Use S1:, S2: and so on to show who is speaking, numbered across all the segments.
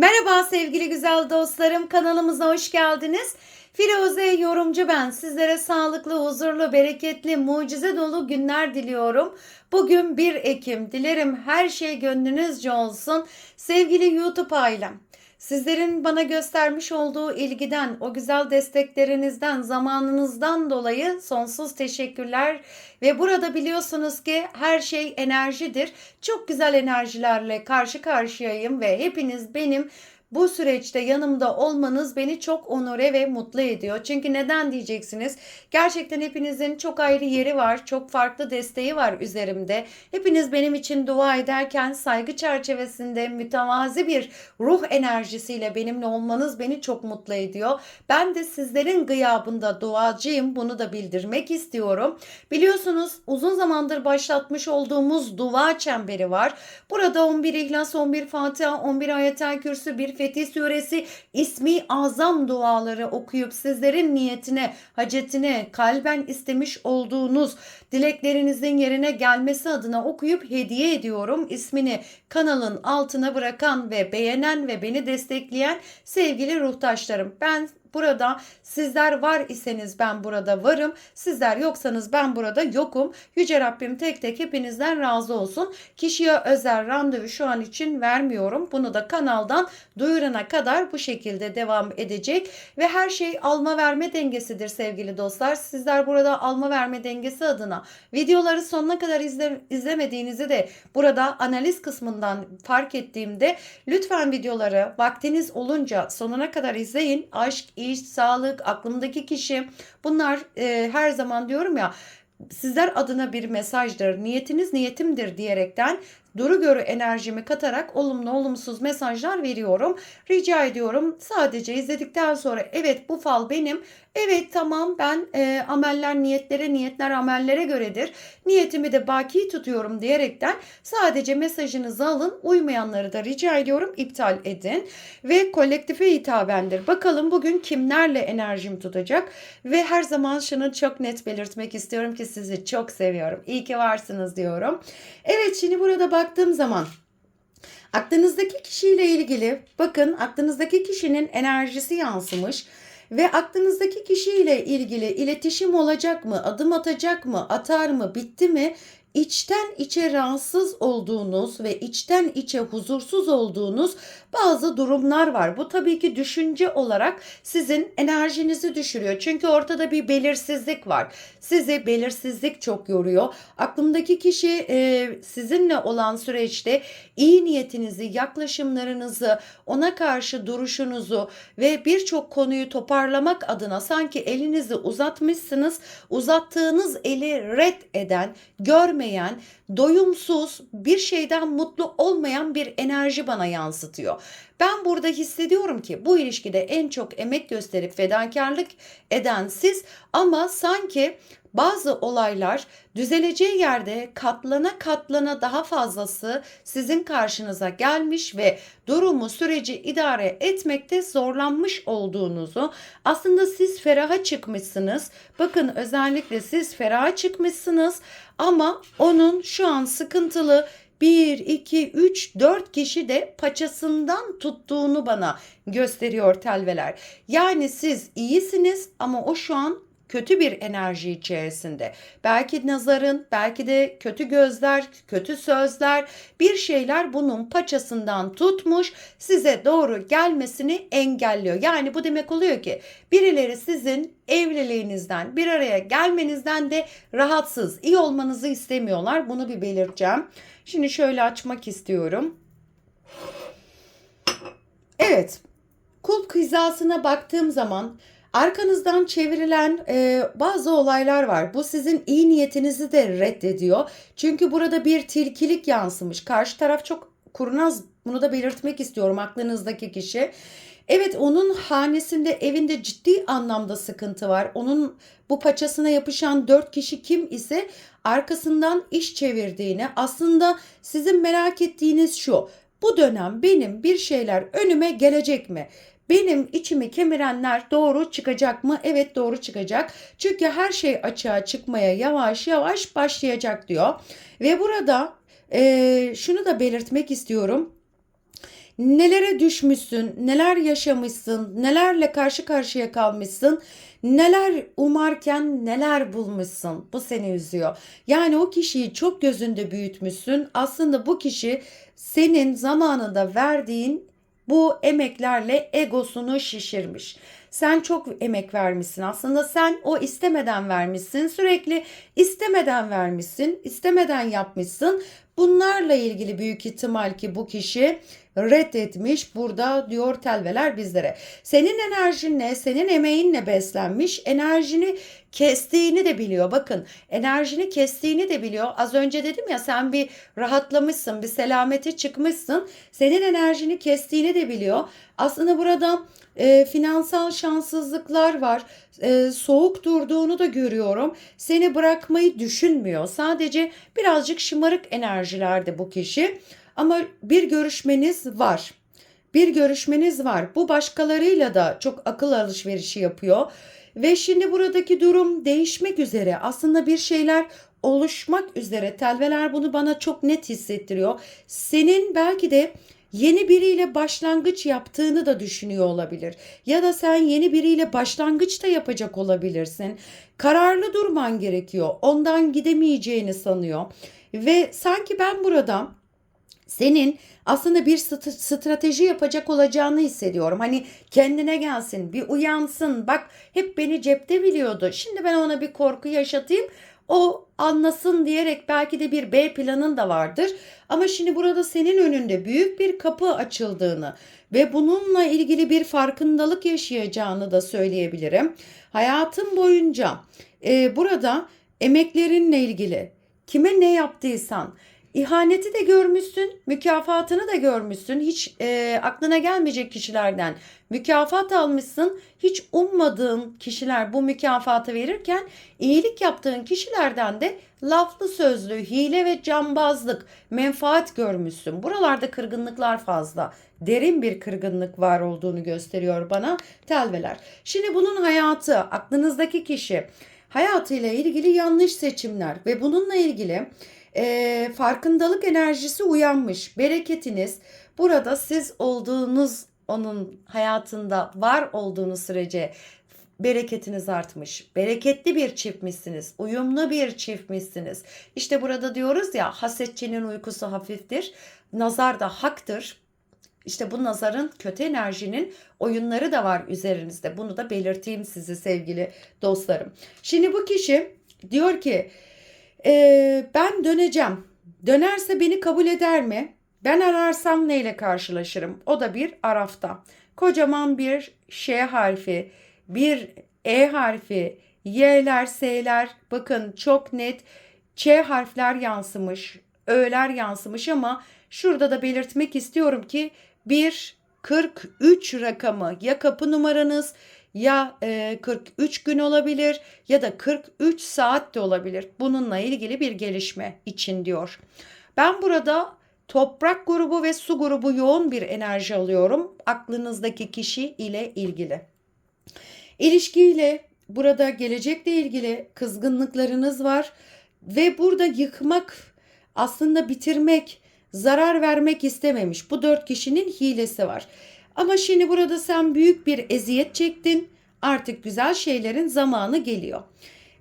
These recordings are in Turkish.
S1: Merhaba sevgili güzel dostlarım kanalımıza hoş geldiniz. Firuze yorumcu ben. Sizlere sağlıklı, huzurlu, bereketli, mucize dolu günler diliyorum. Bugün 1 Ekim. Dilerim her şey gönlünüzce olsun. Sevgili YouTube ailem. Sizlerin bana göstermiş olduğu ilgiden, o güzel desteklerinizden, zamanınızdan dolayı sonsuz teşekkürler. Ve burada biliyorsunuz ki her şey enerjidir. Çok güzel enerjilerle karşı karşıyayım ve hepiniz benim bu süreçte yanımda olmanız beni çok onore ve mutlu ediyor. Çünkü neden diyeceksiniz? Gerçekten hepinizin çok ayrı yeri var. Çok farklı desteği var üzerimde. Hepiniz benim için dua ederken saygı çerçevesinde mütevazi bir ruh enerjisiyle benimle olmanız beni çok mutlu ediyor. Ben de sizlerin gıyabında duacıyım. Bunu da bildirmek istiyorum. Biliyorsunuz uzun zamandır başlatmış olduğumuz dua çemberi var. Burada 11 İhlas, 11 Fatiha, 11 Ayetel Kürsü, bir Fetih Suresi ismi azam duaları okuyup sizlerin niyetine, hacetine, kalben istemiş olduğunuz dileklerinizin yerine gelmesi adına okuyup hediye ediyorum. İsmini kanalın altına bırakan ve beğenen ve beni destekleyen sevgili ruhtaşlarım. Ben burada sizler var iseniz ben burada varım. Sizler yoksanız ben burada yokum. Yüce Rabbim tek tek hepinizden razı olsun. Kişiye özel randevu şu an için vermiyorum. Bunu da kanaldan duyurana kadar bu şekilde devam edecek ve her şey alma verme dengesidir sevgili dostlar. Sizler burada alma verme dengesi adına videoları sonuna kadar izle, izlemediğinizi de burada analiz kısmından fark ettiğimde lütfen videoları vaktiniz olunca sonuna kadar izleyin. Aşk, iş, sağlık, aklımdaki kişi bunlar e, her zaman diyorum ya sizler adına bir mesajdır. Niyetiniz niyetimdir diyerekten duru görü enerjimi katarak olumlu olumsuz mesajlar veriyorum. Rica ediyorum sadece izledikten sonra evet bu fal benim. Evet tamam ben e, ameller niyetlere niyetler amellere göredir. Niyetimi de baki tutuyorum diyerekten sadece mesajınızı alın. Uymayanları da rica ediyorum iptal edin. Ve kolektife hitabendir. Bakalım bugün kimlerle enerjim tutacak. Ve her zaman şunu çok net belirtmek istiyorum ki sizi çok seviyorum. İyi ki varsınız diyorum. Evet şimdi burada baktığım zaman aklınızdaki kişiyle ilgili bakın aklınızdaki kişinin enerjisi yansımış ve aklınızdaki kişiyle ilgili iletişim olacak mı, adım atacak mı, atar mı, bitti mi? İçten içe rahatsız olduğunuz ve içten içe huzursuz olduğunuz bazı durumlar var. Bu tabii ki düşünce olarak sizin enerjinizi düşürüyor. Çünkü ortada bir belirsizlik var. Sizi belirsizlik çok yoruyor. Aklımdaki kişi e, sizinle olan süreçte iyi niyetinizi, yaklaşımlarınızı, ona karşı duruşunuzu ve birçok konuyu toparlamak adına sanki elinizi uzatmışsınız. Uzattığınız eli red eden, görmeyen, doyumsuz, bir şeyden mutlu olmayan bir enerji bana yansıtıyor. Ben burada hissediyorum ki bu ilişkide en çok emek gösterip fedakarlık eden siz ama sanki bazı olaylar düzeleceği yerde katlana katlana daha fazlası sizin karşınıza gelmiş ve durumu süreci idare etmekte zorlanmış olduğunuzu aslında siz feraha çıkmışsınız. Bakın özellikle siz feraha çıkmışsınız ama onun şu an sıkıntılı 1, 2, 3, 4 kişi de paçasından tuttuğunu bana gösteriyor telveler. Yani siz iyisiniz ama o şu an kötü bir enerji içerisinde. Belki nazarın, belki de kötü gözler, kötü sözler, bir şeyler bunun paçasından tutmuş, size doğru gelmesini engelliyor. Yani bu demek oluyor ki birileri sizin evliliğinizden, bir araya gelmenizden de rahatsız, iyi olmanızı istemiyorlar. Bunu bir belirteceğim. Şimdi şöyle açmak istiyorum. Evet. Kulp hizasına baktığım zaman Arkanızdan çevrilen e, bazı olaylar var. Bu sizin iyi niyetinizi de reddediyor. Çünkü burada bir tilkilik yansımış. Karşı taraf çok kurnaz. Bunu da belirtmek istiyorum aklınızdaki kişi. Evet onun hanesinde evinde ciddi anlamda sıkıntı var. Onun bu paçasına yapışan dört kişi kim ise arkasından iş çevirdiğini aslında sizin merak ettiğiniz şu. Bu dönem benim bir şeyler önüme gelecek mi? Benim içimi kemirenler doğru çıkacak mı? Evet doğru çıkacak. Çünkü her şey açığa çıkmaya yavaş yavaş başlayacak diyor. Ve burada e, şunu da belirtmek istiyorum. Nelere düşmüşsün, neler yaşamışsın, nelerle karşı karşıya kalmışsın, neler umarken neler bulmuşsun. Bu seni üzüyor. Yani o kişiyi çok gözünde büyütmüşsün. Aslında bu kişi senin zamanında verdiğin bu emeklerle egosunu şişirmiş. Sen çok emek vermişsin. Aslında sen o istemeden vermişsin. Sürekli istemeden vermişsin. istemeden yapmışsın. Bunlarla ilgili büyük ihtimal ki bu kişi reddetmiş. Burada diyor telveler bizlere. Senin enerjinle, senin emeğinle beslenmiş. Enerjini kestiğini de biliyor. Bakın enerjini kestiğini de biliyor. Az önce dedim ya sen bir rahatlamışsın, bir selamete çıkmışsın. Senin enerjini kestiğini de biliyor. Aslında burada e, finansal şanssızlıklar var. E, soğuk durduğunu da görüyorum. Seni bırakmayı düşünmüyor. Sadece birazcık şımarık enerjilerde bu kişi. Ama bir görüşmeniz var. Bir görüşmeniz var. Bu başkalarıyla da çok akıl alışverişi yapıyor. Ve şimdi buradaki durum değişmek üzere. Aslında bir şeyler oluşmak üzere. Telveler bunu bana çok net hissettiriyor. Senin belki de yeni biriyle başlangıç yaptığını da düşünüyor olabilir. Ya da sen yeni biriyle başlangıç da yapacak olabilirsin. Kararlı durman gerekiyor. Ondan gidemeyeceğini sanıyor. Ve sanki ben burada senin aslında bir strateji yapacak olacağını hissediyorum. Hani kendine gelsin, bir uyansın. Bak hep beni cepte biliyordu. Şimdi ben ona bir korku yaşatayım. O anlasın diyerek belki de bir B planın da vardır. Ama şimdi burada senin önünde büyük bir kapı açıldığını ve bununla ilgili bir farkındalık yaşayacağını da söyleyebilirim. Hayatın boyunca e, burada emeklerinle ilgili kime ne yaptıysan İhaneti de görmüşsün, mükafatını da görmüşsün. Hiç e, aklına gelmeyecek kişilerden mükafat almışsın. Hiç ummadığın kişiler bu mükafatı verirken iyilik yaptığın kişilerden de laflı sözlü, hile ve cambazlık, menfaat görmüşsün. Buralarda kırgınlıklar fazla. Derin bir kırgınlık var olduğunu gösteriyor bana telveler. Şimdi bunun hayatı, aklınızdaki kişi hayatıyla ilgili yanlış seçimler ve bununla ilgili e, farkındalık enerjisi uyanmış. Bereketiniz burada siz olduğunuz onun hayatında var olduğunuz sürece bereketiniz artmış. Bereketli bir çiftmişsiniz. Uyumlu bir çiftmişsiniz. İşte burada diyoruz ya hasetçinin uykusu hafiftir. Nazar da haktır. İşte bu nazarın kötü enerjinin oyunları da var üzerinizde. Bunu da belirteyim sizi sevgili dostlarım. Şimdi bu kişi diyor ki ee, ben döneceğim. Dönerse beni kabul eder mi? Ben ararsam neyle karşılaşırım? O da bir arafta. Kocaman bir Ş harfi, bir E harfi, Y'ler, S'ler bakın çok net Ç harfler yansımış, Ö'ler yansımış ama şurada da belirtmek istiyorum ki bir 43 rakamı ya kapı numaranız ya 43 e, gün olabilir ya da 43 saat de olabilir. Bununla ilgili bir gelişme için diyor. Ben burada toprak grubu ve su grubu yoğun bir enerji alıyorum aklınızdaki kişi ile ilgili. İlişkiyle burada gelecekle ilgili kızgınlıklarınız var ve burada yıkmak aslında bitirmek, zarar vermek istememiş. Bu dört kişinin hilesi var. Ama şimdi burada sen büyük bir eziyet çektin. Artık güzel şeylerin zamanı geliyor.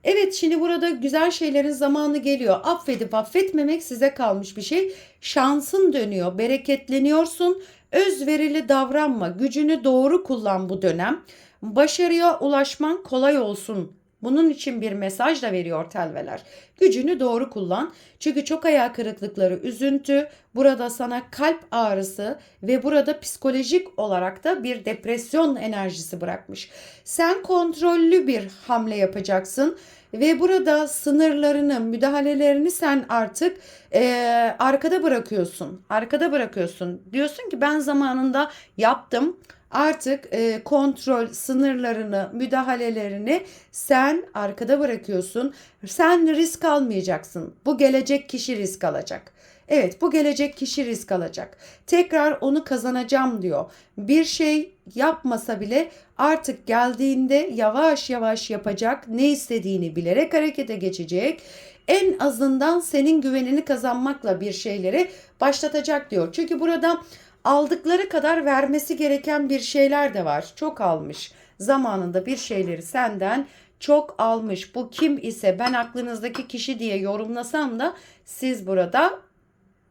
S1: Evet şimdi burada güzel şeylerin zamanı geliyor. Affedip affetmemek size kalmış bir şey. Şansın dönüyor, bereketleniyorsun. Özverili davranma, gücünü doğru kullan bu dönem. Başarıya ulaşman kolay olsun bunun için bir mesaj da veriyor telveler. Gücünü doğru kullan. Çünkü çok hayal kırıklıkları, üzüntü, burada sana kalp ağrısı ve burada psikolojik olarak da bir depresyon enerjisi bırakmış. Sen kontrollü bir hamle yapacaksın ve burada sınırlarını, müdahalelerini sen artık e, arkada bırakıyorsun. Arkada bırakıyorsun. Diyorsun ki ben zamanında yaptım Artık e, kontrol sınırlarını, müdahalelerini sen arkada bırakıyorsun. Sen risk almayacaksın. Bu gelecek kişi risk alacak. Evet bu gelecek kişi risk alacak. Tekrar onu kazanacağım diyor. Bir şey yapmasa bile artık geldiğinde yavaş yavaş yapacak. Ne istediğini bilerek harekete geçecek. En azından senin güvenini kazanmakla bir şeyleri başlatacak diyor. Çünkü burada aldıkları kadar vermesi gereken bir şeyler de var. Çok almış. Zamanında bir şeyleri senden çok almış. Bu kim ise ben aklınızdaki kişi diye yorumlasam da siz burada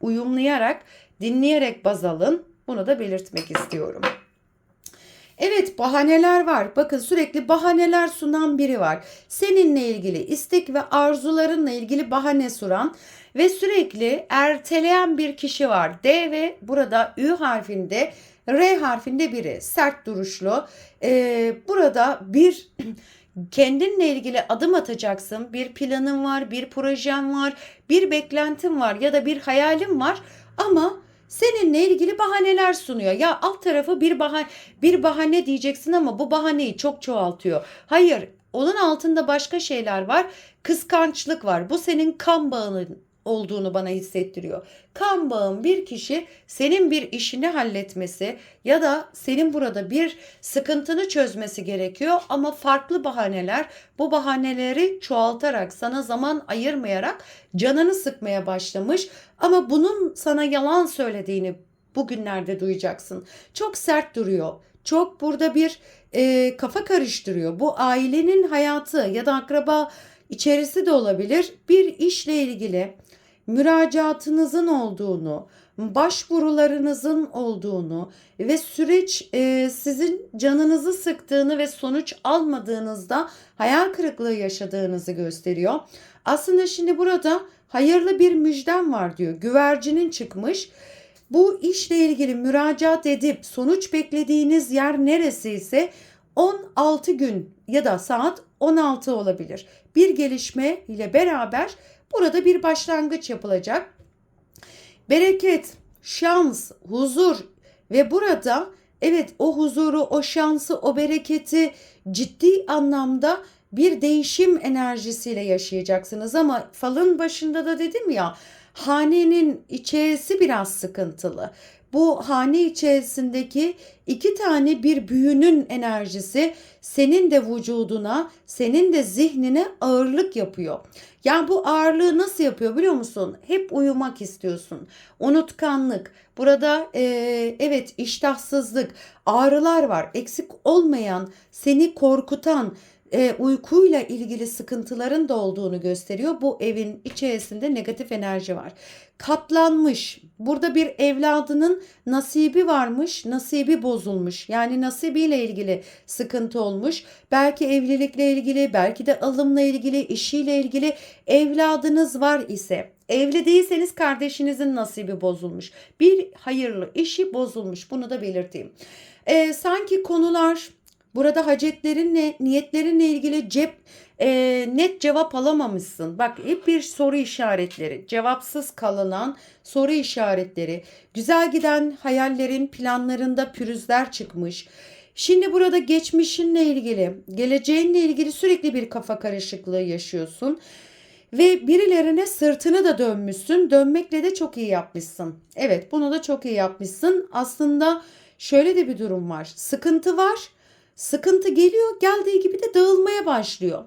S1: uyumlayarak, dinleyerek baz alın. Bunu da belirtmek istiyorum. Evet bahaneler var. Bakın sürekli bahaneler sunan biri var. Seninle ilgili istek ve arzularınla ilgili bahane sunan ve sürekli erteleyen bir kişi var. D ve burada Ü harfinde R harfinde biri sert duruşlu. Ee, burada bir kendinle ilgili adım atacaksın. Bir planın var, bir projen var, bir beklentin var ya da bir hayalin var ama seninle ilgili bahaneler sunuyor. Ya alt tarafı bir bahane bir bahane diyeceksin ama bu bahaneyi çok çoğaltıyor. Hayır, onun altında başka şeyler var. Kıskançlık var. Bu senin kan bağının olduğunu bana hissettiriyor. Kan bağın bir kişi senin bir işini halletmesi ya da senin burada bir sıkıntını çözmesi gerekiyor ama farklı bahaneler bu bahaneleri çoğaltarak sana zaman ayırmayarak canını sıkmaya başlamış ama bunun sana yalan söylediğini bugünlerde duyacaksın. Çok sert duruyor. Çok burada bir e, kafa karıştırıyor. Bu ailenin hayatı ya da akraba içerisi de olabilir. Bir işle ilgili müracaatınızın olduğunu, başvurularınızın olduğunu ve süreç e, sizin canınızı sıktığını ve sonuç almadığınızda hayal kırıklığı yaşadığınızı gösteriyor. Aslında şimdi burada hayırlı bir müjdem var diyor. Güvercinin çıkmış. Bu işle ilgili müracaat edip sonuç beklediğiniz yer neresi ise 16 gün ya da saat 16 olabilir. Bir gelişme ile beraber Burada bir başlangıç yapılacak. Bereket, şans, huzur ve burada evet o huzuru, o şansı, o bereketi ciddi anlamda bir değişim enerjisiyle yaşayacaksınız ama falın başında da dedim ya hanenin içerisi biraz sıkıntılı. Bu hane içerisindeki iki tane bir büyünün enerjisi senin de vücuduna, senin de zihnine ağırlık yapıyor. Yani bu ağırlığı nasıl yapıyor biliyor musun? Hep uyumak istiyorsun. Unutkanlık. Burada e, evet iştahsızlık, ağrılar var. Eksik olmayan, seni korkutan, e, uykuyla ilgili sıkıntıların da olduğunu gösteriyor. Bu evin içerisinde negatif enerji var. Katlanmış. Burada bir evladının nasibi varmış, nasibi bozulmuş. Yani nasibiyle ilgili sıkıntı olmuş. Belki evlilikle ilgili, belki de alımla ilgili, işiyle ilgili evladınız var ise Evli değilseniz kardeşinizin nasibi bozulmuş. Bir hayırlı işi bozulmuş. Bunu da belirteyim. Ee, sanki konular Burada hacetlerinle, niyetlerinle ilgili cep e, net cevap alamamışsın. Bak hep bir soru işaretleri, cevapsız kalınan soru işaretleri, güzel giden hayallerin, planlarında pürüzler çıkmış. Şimdi burada geçmişinle ilgili, geleceğinle ilgili sürekli bir kafa karışıklığı yaşıyorsun. Ve birilerine sırtını da dönmüşsün. Dönmekle de çok iyi yapmışsın. Evet bunu da çok iyi yapmışsın. Aslında şöyle de bir durum var. Sıkıntı var Sıkıntı geliyor, geldiği gibi de dağılmaya başlıyor.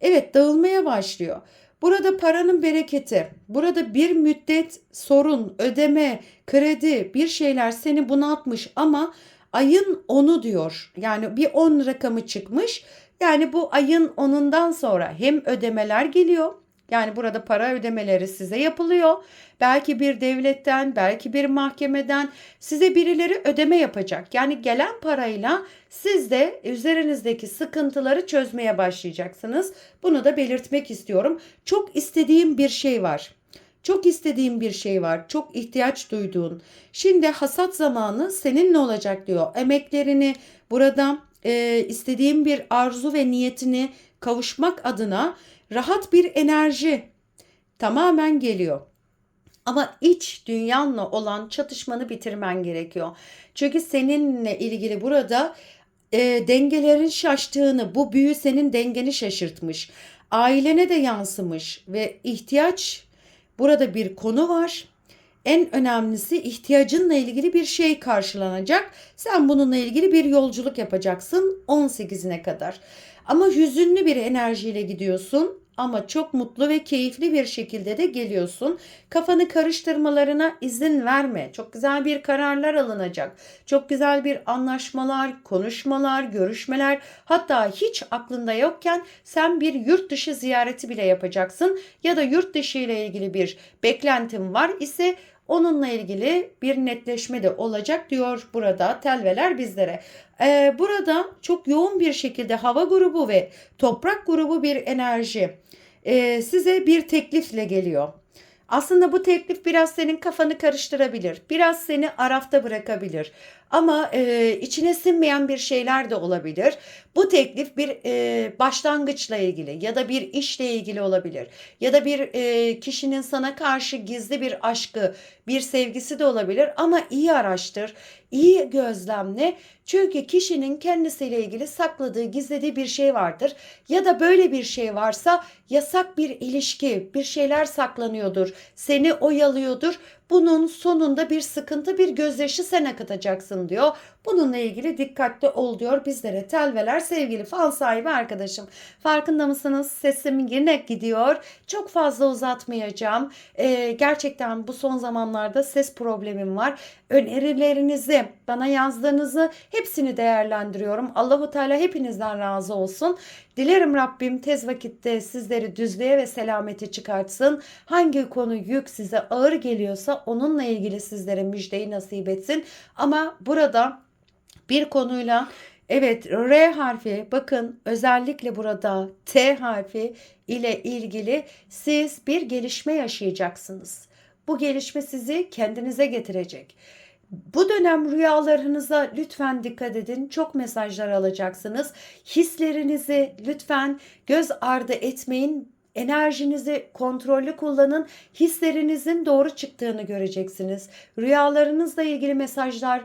S1: Evet, dağılmaya başlıyor. Burada paranın bereketi, burada bir müddet sorun, ödeme, kredi, bir şeyler seni bunaltmış ama ayın 10'u diyor. Yani bir 10 rakamı çıkmış. Yani bu ayın 10'undan sonra hem ödemeler geliyor yani burada para ödemeleri size yapılıyor. Belki bir devletten, belki bir mahkemeden size birileri ödeme yapacak. Yani gelen parayla siz de üzerinizdeki sıkıntıları çözmeye başlayacaksınız. Bunu da belirtmek istiyorum. Çok istediğim bir şey var. Çok istediğim bir şey var. Çok ihtiyaç duyduğun. Şimdi hasat zamanı seninle olacak diyor. Emeklerini burada e, istediğim bir arzu ve niyetini kavuşmak adına rahat bir enerji tamamen geliyor. Ama iç dünyanla olan çatışmanı bitirmen gerekiyor. Çünkü seninle ilgili burada e, dengelerin şaştığını, bu büyü senin dengeni şaşırtmış. Ailene de yansımış ve ihtiyaç burada bir konu var. En önemlisi ihtiyacınla ilgili bir şey karşılanacak. Sen bununla ilgili bir yolculuk yapacaksın 18'ine kadar. Ama hüzünlü bir enerjiyle gidiyorsun ama çok mutlu ve keyifli bir şekilde de geliyorsun. Kafanı karıştırmalarına izin verme. Çok güzel bir kararlar alınacak. Çok güzel bir anlaşmalar, konuşmalar, görüşmeler hatta hiç aklında yokken sen bir yurt dışı ziyareti bile yapacaksın ya da yurt dışı ile ilgili bir beklentin var ise Onunla ilgili bir netleşme de olacak diyor burada telveler bizlere. Ee, burada çok yoğun bir şekilde hava grubu ve toprak grubu bir enerji e, size bir teklifle geliyor. Aslında bu teklif biraz senin kafanı karıştırabilir. Biraz seni arafta bırakabilir. Ama e, içine sinmeyen bir şeyler de olabilir. Bu teklif bir e, başlangıçla ilgili ya da bir işle ilgili olabilir. Ya da bir e, kişinin sana karşı gizli bir aşkı, bir sevgisi de olabilir. Ama iyi araştır, iyi gözlemle. Çünkü kişinin kendisiyle ilgili sakladığı, gizlediği bir şey vardır. Ya da böyle bir şey varsa yasak bir ilişki, bir şeyler saklanıyordur. Seni oyalıyordur. Bunun sonunda bir sıkıntı, bir gözyaşı sen akıtacaksın diyor. Bununla ilgili dikkatli ol diyor bizlere telveler sevgili fal sahibi arkadaşım. Farkında mısınız? Sesim yine gidiyor. Çok fazla uzatmayacağım. Ee, gerçekten bu son zamanlarda ses problemim var. Önerilerinizi, bana yazdığınızı hepsini değerlendiriyorum. Allahu Teala hepinizden razı olsun. Dilerim Rabbim tez vakitte sizleri düzlüğe ve selamete çıkartsın. Hangi konu yük size ağır geliyorsa onunla ilgili sizlere müjdeyi nasip etsin. Ama burada bir konuyla Evet R harfi bakın özellikle burada T harfi ile ilgili siz bir gelişme yaşayacaksınız. Bu gelişme sizi kendinize getirecek. Bu dönem rüyalarınıza lütfen dikkat edin. Çok mesajlar alacaksınız. Hislerinizi lütfen göz ardı etmeyin. Enerjinizi kontrollü kullanın. Hislerinizin doğru çıktığını göreceksiniz. Rüyalarınızla ilgili mesajlar,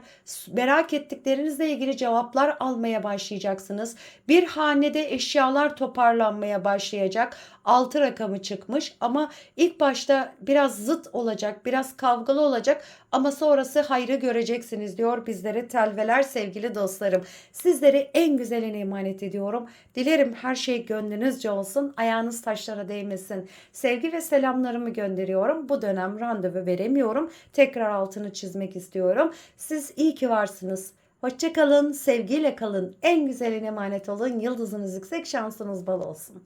S1: merak ettiklerinizle ilgili cevaplar almaya başlayacaksınız. Bir hanede eşyalar toparlanmaya başlayacak. 6 rakamı çıkmış ama ilk başta biraz zıt olacak, biraz kavgalı olacak ama sonrası hayrı göreceksiniz diyor bizlere telveler sevgili dostlarım. Sizleri en güzeline emanet ediyorum. Dilerim her şey gönlünüzce olsun, ayağınız taşlara değmesin. Sevgi ve selamlarımı gönderiyorum. Bu dönem randevu veremiyorum. Tekrar altını çizmek istiyorum. Siz iyi ki varsınız. Hoşçakalın, sevgiyle kalın. En güzeline emanet olun. Yıldızınız yüksek, şansınız bol olsun.